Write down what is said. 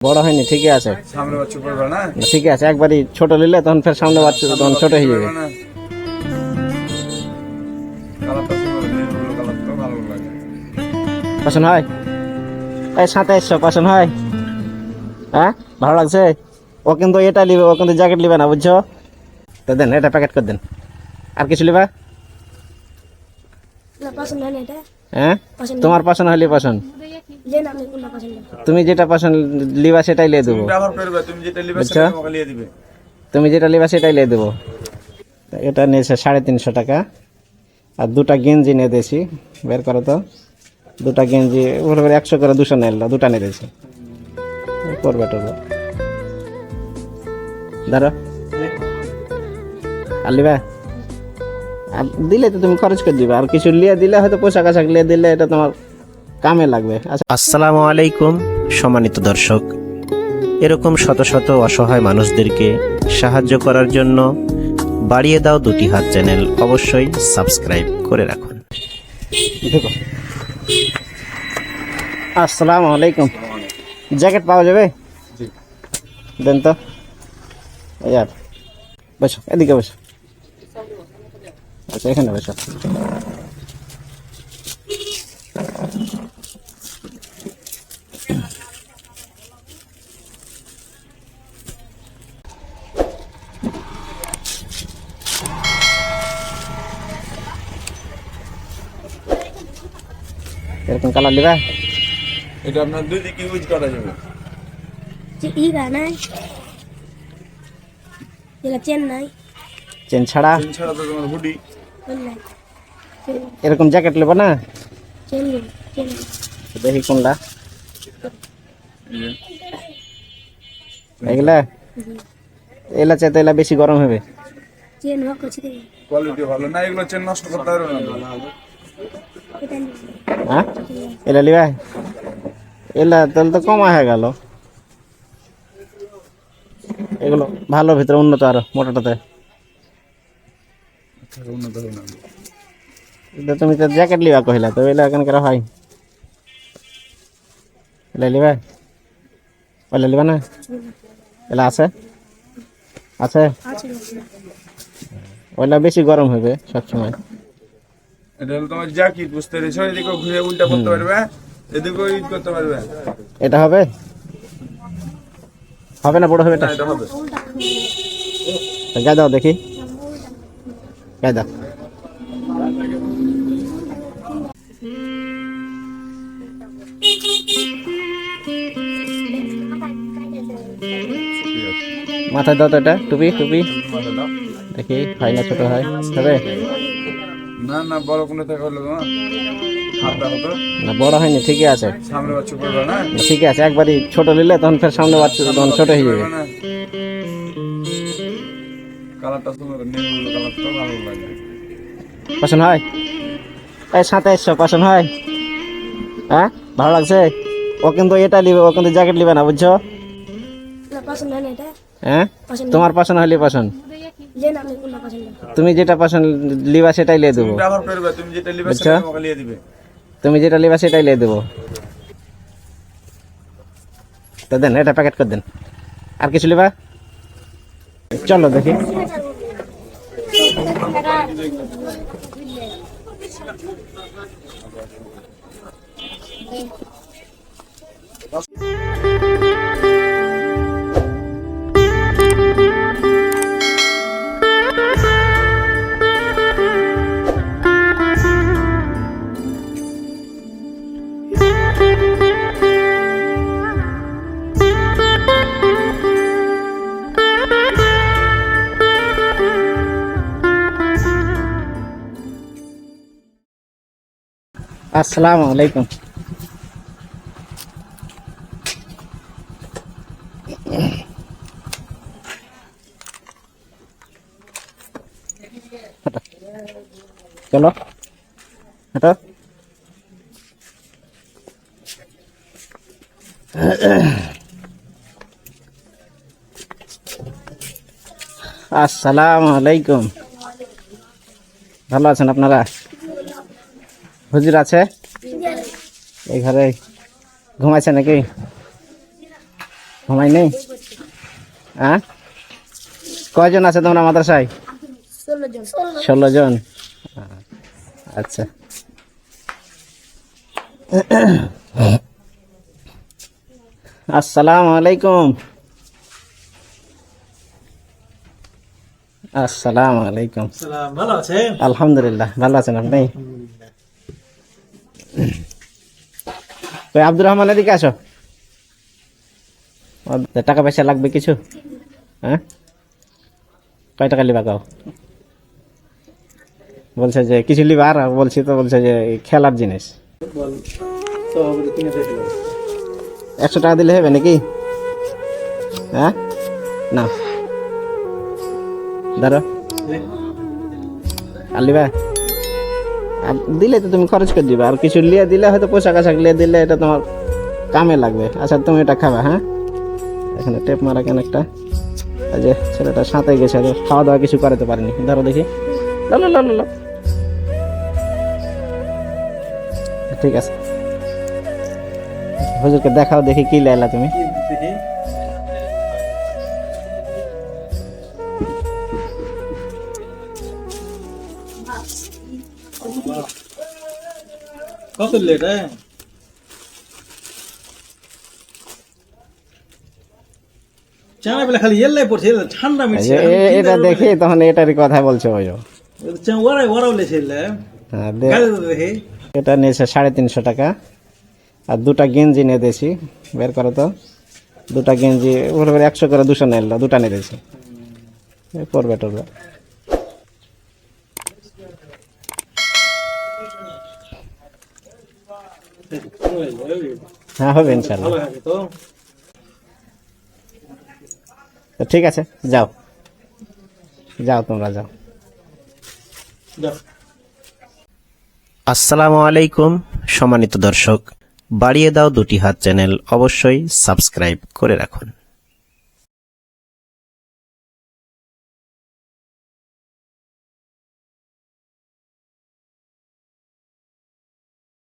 বড় হয়নি ঠিকই আছে। সামনে বাচ্চা পড়বে না? ঠিকই আছে একবারই ছোট নিলে তখন ফের সামনে বাচ্চা তখন ছোট হয়ে যাবে। পছন্দ হয় এই সাথে এসছো পছন্দ হয় হ্যাঁ ভালো লাগছে? ও কিন্তু এটা নিবে ও কিন্তু জ্যাকেট নিবে না বুঝছ? তো দেন এটা প্যাকেট করে দেন। আর কিছু নিবা? না পছন্দ হয় না এটা। হ্যাঁ? তোমার পছন্দ হলে পছন্দ তুমি যেটা পছন্দ লিবা সেটাই লিয়ে দেবো। তুমি যেটা বুঝছ? সেটা তোমাকে নিয়ে দিবে। তুমি যেটা লিবা সেটাই লিয়ে দেবো। এটা নিয়েছে সাড়ে তিনশো টাকা। আর দুটা গেঞ্জি নিয়ে দিয়েছি বের করো তো। দুটা গেঞ্জি ওর একশো করে দুশো নিয়ে এলো, দুটা নিয়ে দিয়েছি। করবে টরবে। ধরো। আর লিবা? আর দিলে তো তুমি খরচ করে দিবে। আর কিছু লিয়ে দিলে হয়তো পোশাক আশাক লিয়ে দিলে এটা তোমার কামে লাগবে। আচ্ছা। আসসালামু আলাইকুম সম্মানিত দর্শক। এরকম শত শত অসহায় মানুষদেরকে সাহায্য করার জন্য বাড়িয়ে দাও দুটি হাত চ্যানেল। অবশ্যই সাবস্ক্রাইব করে রাখুন। আসসালামু আলাইকুম। জ্যাকেট পাওয়া যাবে? দেন তো। বসো এদিকে বসো। আচ্ছা এখানে বসো। এরকম কালার নিবা? এটা আপনার দুই দিকে ইউজ করা যাবে। যে ই নাই যেটা চেন নাই। চেন ছাড়া? চেন ছাড়া তো তোমার হুডি এরকম জ্যাকেট নেব না? চেন চেন দেখি কোনটা। এগুলা? এলা চাইতে এলা বেশি গরম হবে। চেন হোক দেখি কোয়ালিটি ভালো। না এগুলো চেন নষ্ট করতে পারবে না। এটা। হ্যাঁ এলা লিবা এলা তাহলে তো কমা হয়ে গেল এগুলো ভালো ভিতরে উন্নত আরও মোটাটাতে উন্নত হবে না এটা তুমি তো জ্যাকেট লিবা কহিলা তো এলা কেন করা হয় এলা লিবা ওলা লিবা না এলা আছে আছে আছে ওলা বেশি গরম হবে সবসময় এটা হলো তোমার জ্যাকেট বুঝতে পেরেছ? এদিকে ঘুরে উল্টা করতে পারবে এদিকেও ইউজ করতে পারবে। এটা হবে? হবে না বড় হবে এটা? এটা হবে। গায়ে দাও দেখি। গায়ে দাও। মাথায় দাও তো এটা। টুপি টুপি। দেখি হয় না ছোট হয়। হবে? না না বড় কোনো থেকে হলো হাতটা হতো। না বড় হয়নি ঠিকই আছে। সামনে বাচ্চা পড়বে না? ঠিকই আছে একবারই ছোট নিলে তখন ফের সামনে বাচ্চা তখন ছোট হয়ে যাবে। কালারটা সুন্দর নীলগুলো কালারটা ভালো লাগে। পছন্দ হয়? এই সাথে এসছো পছন্দ হয়। হ্যাঁ ভালো লাগছে? ও কিন্তু এটা নিবে ও কিন্তু জ্যাকেট নিবে না বুঝছ? না না হ্যাঁ? তোমার পছন্দ হলে পছন্দ যে না আপনি কোনটা পছন্দ তুমি যেটা পছন্দ লিবা সেটাই লিয়ে দেবো। ব্যবহার করবে তুমি যেটা নিবে বুঝছ? সেটা তোমাকে নিয়ে দিবে। তুমি যেটা লিবা সেটাই লিয়ে দেবো। তো দেন এটা প্যাকেট করে দেন। আর কিছু লিবা? চলো দেখি। আসসালামু আলাইকুম। চলো। হাঁটো আসসালামু আলাইকুম। ভালো আছেন আপনারা? হুজুর আছে? এই ঘরে ঘুমাইছে নাকি? ঘুমাই নেই হ্যাঁ? কয়জন আছে তোমরা মাদ্রাসায়? ষোলো জন। জন আচ্ছা। আসসালামু আলাইকুম। আসসালামু আলাইকুম। ভালো আলহামদুলিল্লাহ ভালো আছেন আপনি? কই আব্দুর রহমান এদিকে আসো। টাকা পয়সা লাগবে কিছু? হ্যাঁ? কয় টাকা লিবা কাও? বলছে যে কিছু লিবা, আর বলছি তো, বলছে যে খেলার জিনিস। একশো টাকা দিলে হবে নাকি? হ্যাঁ? না। ধরো। আর লিবা? দিলে তো তুমি খরচ করে দিবে। আর কিছু লিয়ে দিলে হয়তো পোশাক আশাক লিয়ে দিলে এটা তোমার কামে লাগবে। আচ্ছা তুমি এটা খাবে হ্যাঁ? এখানে টেপ মারা কেন একটা? যে ছেলেটা সাঁতে গেছে খাওয়া দাওয়া কিছু করাতে পারেনি। ধরো দেখি। লো লো লো লো লো। ঠিক আছে। হুজুরকে দেখাও দেখি কি লাইলা তুমি। কত লেট হ্যাঁ চাঁড়া বেলা খালি এল্লাই পড়ছে ঠান্ডা মিটছে এটা দেখি তখন এটারই কথা বলছে ওই ওরাই ওরাও লেছে এল্লাই হ্যাঁ এটা নিয়েছে সাড়ে তিনশো টাকা। আর দুটা গেঞ্জি নিয়ে দিয়েছি বের করো তো। দুটা গেঞ্জি একশো করে দুশো নিয়ে দুটা নিয়ে দিয়েছি। পড়বে টরবে হ্যাঁ হবে ইনশাল্লাহ। তো? তো ঠিক আছে যাও। যাও তোমরা যাও। যাও। আসসালামু আলাইকুম সম্মানিত দর্শক। বাড়িয়ে দাও দুটি হাত চ্যানেল অবশ্যই সাবস্ক্রাইব করে রাখুন।